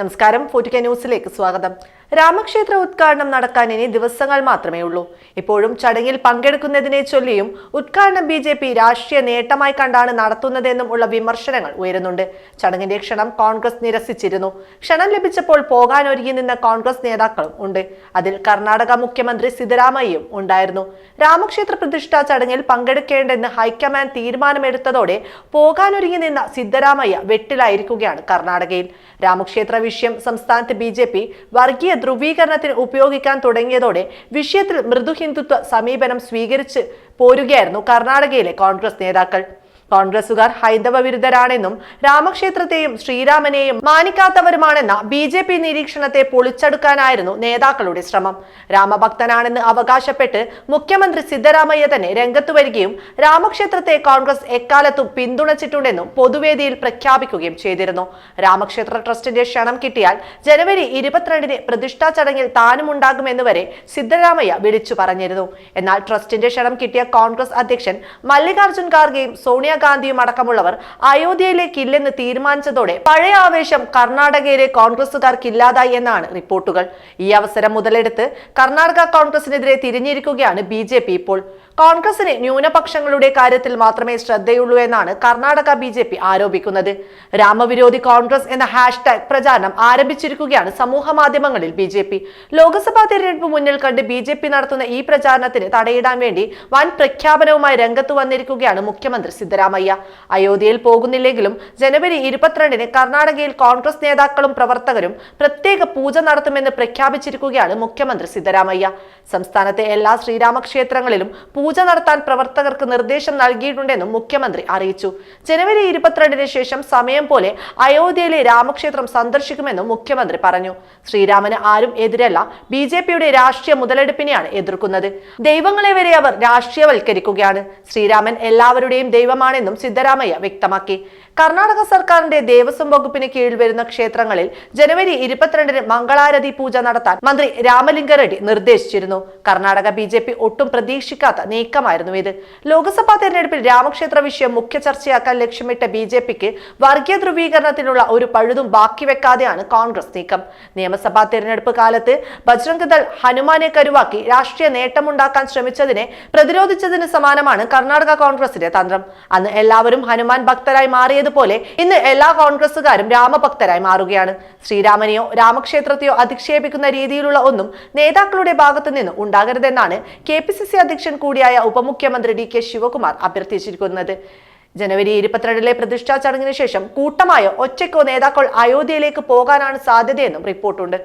നമസ്കാരം. ഫോർട്ടിക്ക ന്യൂസിലേക്ക് സ്വാഗതം. രാമക്ഷേത്ര ഉദ്ഘാടനം നടക്കാൻ ഇനി ദിവസങ്ങൾ മാത്രമേ ഉള്ളൂ. ഇപ്പോഴും ചടങ്ങിൽ പങ്കെടുക്കുന്നതിനെ ചൊല്ലിയും ഉദ്ഘാടനം ബി ജെ പി രാഷ്ട്രീയ നേട്ടമായി കണ്ടാണ് നടത്തുന്നതെന്നും ഉള്ള വിമർശനങ്ങൾ ഉയരുന്നുണ്ട്. ചടങ്ങിന്റെ ക്ഷണം കോൺഗ്രസ് നിരസിച്ചിരുന്നു. ക്ഷണം ലഭിച്ചപ്പോൾ പോകാനൊരുങ്ങി നിന്ന കോൺഗ്രസ് നേതാക്കളും ഉണ്ട്. അതിൽ കർണാടക മുഖ്യമന്ത്രി സിദ്ധരാമയ്യയും ഉണ്ടായിരുന്നു. രാമക്ഷേത്ര പ്രതിഷ്ഠാ ചടങ്ങിൽ പങ്കെടുക്കേണ്ടെന്ന് ഹൈക്കമാൻഡ് തീരുമാനമെടുത്തതോടെ പോകാനൊരുങ്ങി നിന്ന സിദ്ധരാമയ്യ വെട്ടിലായിരിക്കുകയാണ് കർണാടകയിൽ. രാമക്ഷേത്ര വിഷയം സംസ്ഥാനത്ത് ബി ജെ പി വർഗീയ ധ്രുവീകരണത്തിന് ഉപയോഗിക്കാൻ തുടങ്ങിയതോടെ വിഷയത്തിൽ മൃദു ഹിന്ദുത്വ സമീപനം സ്വീകരിച്ച് പോരുകയായിരുന്നു കർണാടകയിലെ കോൺഗ്രസ് നേതാക്കൾ. കോൺഗ്രസുകാർ ഹൈന്ദവ വിരുദ്ധരാണെന്നും രാമക്ഷേത്രത്തെയും ശ്രീരാമനെയും മാനിക്കാത്തവരുമാണെന്ന ബി ജെ പി നിരീക്ഷണത്തെ പൊളിച്ചെടുക്കാനായിരുന്നു നേതാക്കളുടെ ശ്രമം. രാമഭക്തനാണെന്ന് അവകാശപ്പെട്ട് മുഖ്യമന്ത്രി സിദ്ധരാമയ്യ തന്നെ രംഗത്തു വരികയും രാമക്ഷേത്രത്തെ കോൺഗ്രസ് എക്കാലത്തും പിന്തുണച്ചിട്ടുണ്ടെന്നും പൊതുവേദിയിൽ പ്രഖ്യാപിക്കുകയും ചെയ്തിരുന്നു. രാമക്ഷേത്ര ട്രസ്റ്റിന്റെ ക്ഷണം കിട്ടിയാൽ ജനുവരി ഇരുപത്തിരണ്ടിന് പ്രതിഷ്ഠാ ചടങ്ങിൽ താനും ഉണ്ടാകുമെന്ന് വരെ സിദ്ധരാമയ്യ വിളിച്ചു പറഞ്ഞിരുന്നു. എന്നാൽ ട്രസ്റ്റിന്റെ ക്ഷണം കിട്ടിയ കോൺഗ്രസ് അധ്യക്ഷൻ മല്ലികാർജുൻ ഖാർഗെയും സോണിയാഗാന്ധിയും അടക്കമുള്ളവർ അയോധ്യയിലേക്കില്ലെന്ന് തീരുമാനിച്ചതോടെ പഴയ ആവേശം കർണാടകയിലെ കോൺഗ്രസുകാർക്കില്ലാതായി എന്നാണ് റിപ്പോർട്ടുകൾ. ഈ അവസരം മുതലെടുത്ത് കർണാടക കോൺഗ്രസിനെതിരെ തിരിഞ്ഞിരിക്കുകയാണ് ബി ജെ പി ഇപ്പോൾ. കോൺഗ്രസിന് ന്യൂനപക്ഷങ്ങളുടെ കാര്യത്തിൽ മാത്രമേ ശ്രദ്ധയുള്ളൂ എന്നാണ് കർണാടക ബി ജെ പി ആരോപിക്കുന്നത്. രാമവിരോധി കോൺഗ്രസ് എന്ന ഹാഷ്ടാഗ് പ്രചാരണം ആരംഭിച്ചിരിക്കുകയാണ് സമൂഹ മാധ്യമങ്ങളിൽ ബി ജെ പി. ലോക്സഭാ തെരഞ്ഞെടുപ്പ് മുന്നിൽ കണ്ട് ബി ജെ പി നടത്തുന്ന ഈ പ്രചാരണത്തിന് തടയിടാൻ വേണ്ടി വൻ പ്രഖ്യാപനവുമായി രംഗത്ത് വന്നിരിക്കുകയാണ് മുഖ്യമന്ത്രി സിദ്ധരാമയ്യ. അയോധ്യയിൽ പോകുന്നില്ലെങ്കിലും ജനുവരി ഇരുപത്തിരണ്ടിന് കർണാടകയിൽ കോൺഗ്രസ് നേതാക്കളും പ്രവർത്തകരും പ്രത്യേക പൂജ നടത്തുമെന്ന് പ്രഖ്യാപിച്ചിരിക്കുകയാണ് മുഖ്യമന്ത്രി സിദ്ധരാമയ്യ. സംസ്ഥാനത്തെ എല്ലാ ശ്രീരാമക്ഷേത്രങ്ങളിലും പൂജ നടത്താൻ പ്രവർത്തകർക്ക് നിർദ്ദേശം നൽകിയിട്ടുണ്ടെന്നും മുഖ്യമന്ത്രി അറിയിച്ചു. ജനുവരി ഇരുപത്തിരണ്ടിന് ശേഷം സമയം പോലെ അയോധ്യയിലെ രാമക്ഷേത്രം സന്ദർശിക്കുമെന്നും മുഖ്യമന്ത്രി പറഞ്ഞു. ശ്രീരാമന് ആരും എതിരല്ല ബി ജെ പിയുടെ രാഷ്ട്രീയ മുതലെടുപ്പിനെയാണ് എതിർക്കുന്നത്. ദൈവങ്ങളെ വരെ അവർ രാഷ്ട്രീയവൽക്കരിക്കുകയാണ്. ശ്രീരാമൻ എല്ലാവരുടെയും ദൈവമാണെന്നും സിദ്ധരാമയ്യ വ്യക്തമാക്കി. കർണാടക സർക്കാരിന്റെ ദേവസ്വം വകുപ്പിന് കീഴിൽ വരുന്ന ക്ഷേത്രങ്ങളിൽ ജനുവരി ഇരുപത്തിരണ്ടിന് മംഗളാരതി പൂജ നടത്താൻ മന്ത്രി രാമലിംഗറെഡ്ഡി നിർദ്ദേശിച്ചിരുന്നു. കർണാടക ബി ഒട്ടും പ്രതീക്ഷിക്കാത്ത നീക്കമായിരുന്നു ഇത്. ലോക്സഭാ തെരഞ്ഞെടുപ്പിൽ രാമക്ഷേത്ര വിഷയം മുഖ്യ ചർച്ചയാക്കാൻ ലക്ഷ്യമിട്ട ബി ജെ പിക്ക് വർഗീയ ധ്രുവീകരണത്തിനുള്ള ഒരു പഴുതും ബാക്കി വെക്കാതെയാണ് കോൺഗ്രസ് നീക്കം. നിയമസഭാ തെരഞ്ഞെടുപ്പ് കാലത്ത് ബജ്രംഗ് ദൾ ഹനുമാനെ കരുവാക്കി രാഷ്ട്രീയ നേട്ടമുണ്ടാക്കാൻ ശ്രമിച്ചതിനെ പ്രതിരോധിച്ചതിന് സമാനമാണ് കർണാടക കോൺഗ്രസിന്റെ തന്ത്രം. അന്ന് എല്ലാവരും ഹനുമാൻ ഭക്തരായി മാറിയതുപോലെ ഇന്ന് എല്ലാ കോൺഗ്രസുകാരും രാമഭക്തരായി മാറുകയാണ്. ശ്രീരാമനെയോ രാമക്ഷേത്രത്തെയോ അധിക്ഷേപിക്കുന്ന രീതിയിലുള്ള ഒന്നും നേതാക്കളുടെ ഭാഗത്തു നിന്ന് ഉണ്ടാകരുതെന്നാണ് കെ പി സി സി അധ്യക്ഷൻ കൂടിയായ ഉപമുഖ്യമന്ത്രി ഡി കെ ശിവകുമാർ അഭ്യർത്ഥിച്ചിരിക്കുന്നത്. ജനുവരി ഇരുപത്തിരണ്ടിലെ പ്രതിഷ്ഠാ ചടങ്ങിന് ശേഷം കൂട്ടമായോ ഒറ്റയ്ക്കോ നേതാക്കൾ അയോധ്യയിലേക്ക് പോകാനാണ് സാധ്യതയെന്നും റിപ്പോർട്ടുണ്ട്.